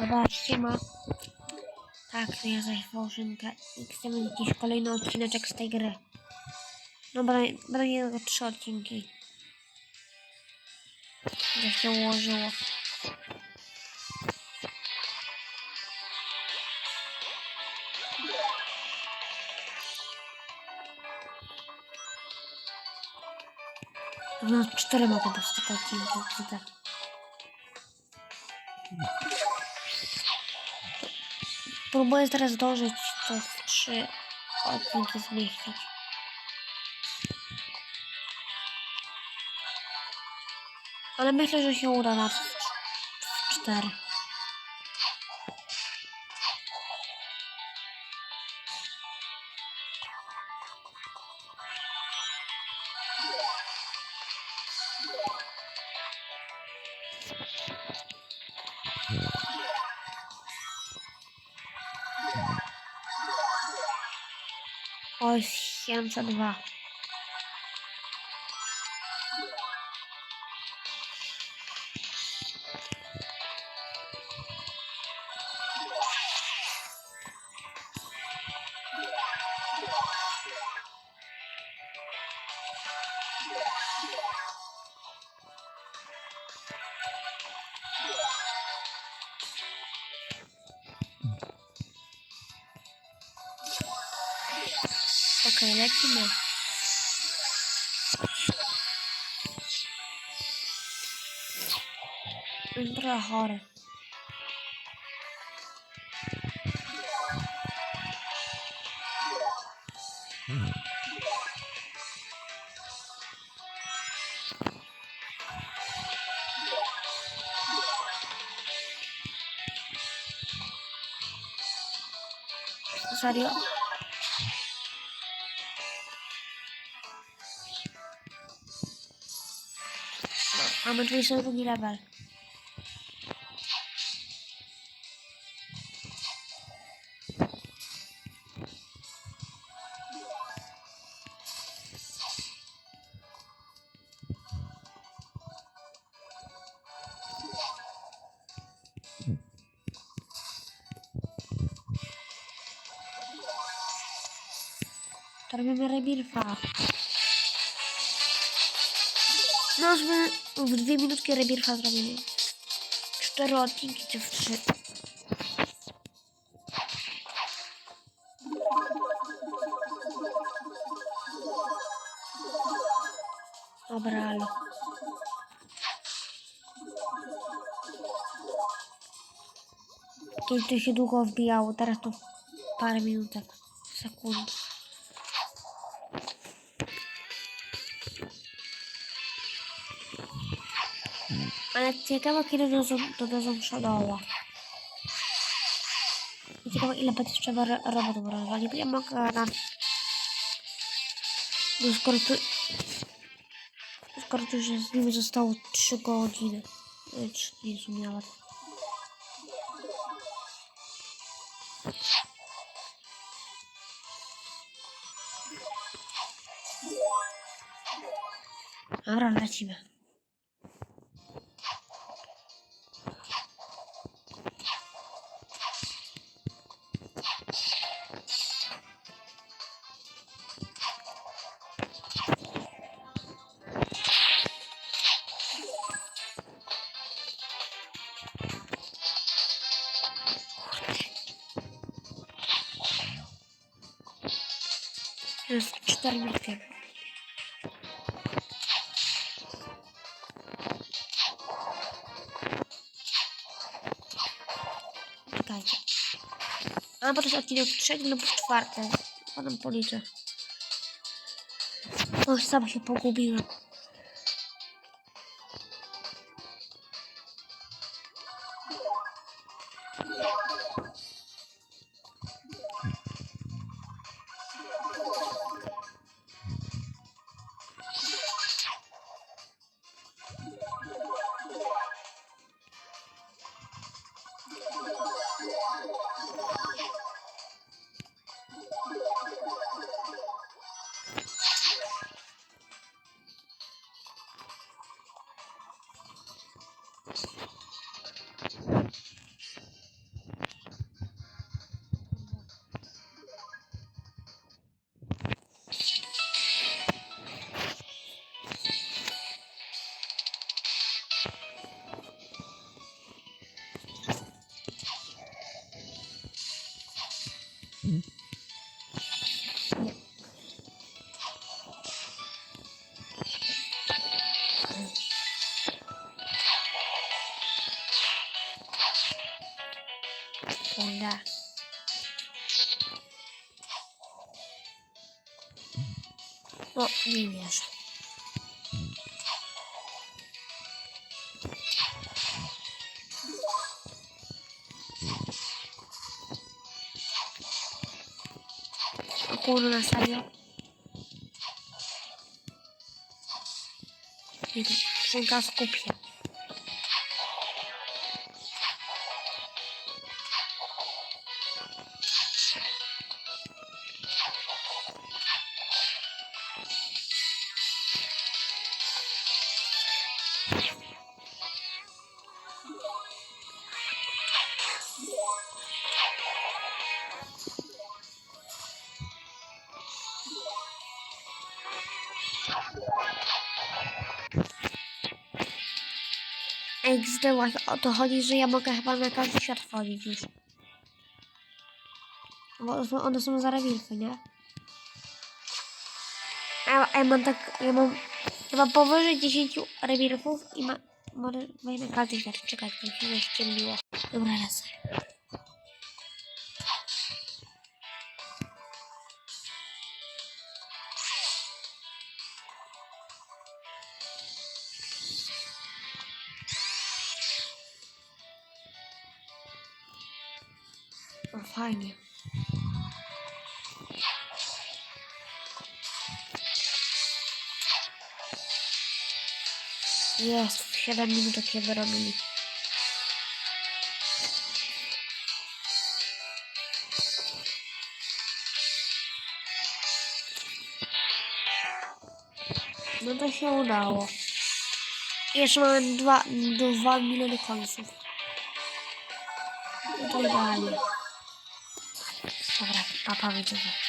Zobaczcie, ma... Tak, to ja zaś fałszynkę i chcemy jakiś kolejny odcineczek z tej gry. No, będą, jego trzy odcinki. Jak się ułożyło. No, cztery mogą być tylko odcinki. co tak. Próbuję teraz zdążyć to w trzy odcinki zmieścić. Ale myślę, że się uda na w w Ay, yanlış adı var. Lecimy. Jest trochę chory. Serio? Mamy 22 level. Robimy rebirfa. No, już my w dwie minutki rebirfa zrobimy. Cztery odcinki czy w trzy. Dobra, ale. Kiedyś to się długo wbijało, teraz to parę minutek, sekund. Ale ciekawe kiedy dozą Shadowa. I ciekawe ile będzie trzeba ro- robotów rozwalić, ja mogę na... No skoro tu... Skoro tu już z nimi zostało 3 godziny. E, Trzy nie są nawet. Dobra, lecimy. Jest 4 minuty. Czekajcie. A potem odcinek trzeci lub czwarty. Potem policzę. No sam się pogubiłem. Kurde. O, nie wierzę. O kurde, na serio? XD właśnie o to chodzi, że ja mogę chyba na każdy świat wchodzić już. Bo one są za rewilfy, nie? Ja, ja mam tak, ja mam chyba powyżej 10 rewilfów i ma, może na każdy świat. Czekaj, to się już ciemniło. Dobra, raz. O, fajnie. Jest, w 7 minut takie wyrobili. No to się udało. Jeszcze mamy dwa, dwa miliony końców. No to idealnie. yapabileceğiz.